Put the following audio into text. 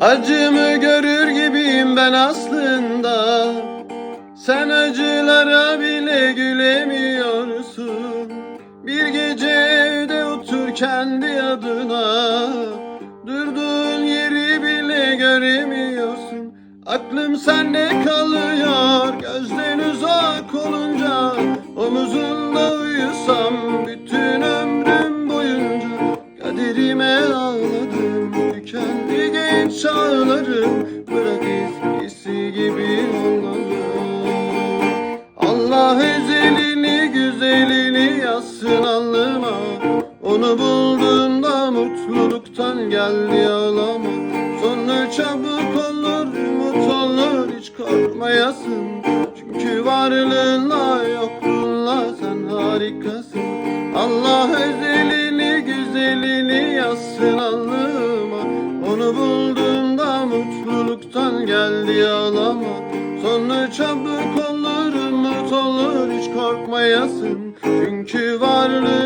Acımı görür gibiyim ben aslında. Sen acılara bile gülemiyorsun. Bir gece evde otur kendi adına. Durduğun yeri bile göremiyorsun. Aklım sende kalıyor Gözden uzak olunca. Omuzunda uyusam Bütün ömrüm boyunca. Kaderime ağladım çağlarım Bırak eskisi gibi olalım Allah özelini güzelini yazsın alnıma Onu bulduğunda mutluluktan geldi ağlama. Sonra çabuk olur umut olur hiç korkmayasın. Çünkü varlığınla yokluğunla sen harikasın. Allah özelini güzelini yazsın alnıma. Onu bulduğumda mutluluktan geldi ağlama. Sonra çabuk olur umut olur hiç korkmayasın. Çünkü varlığınla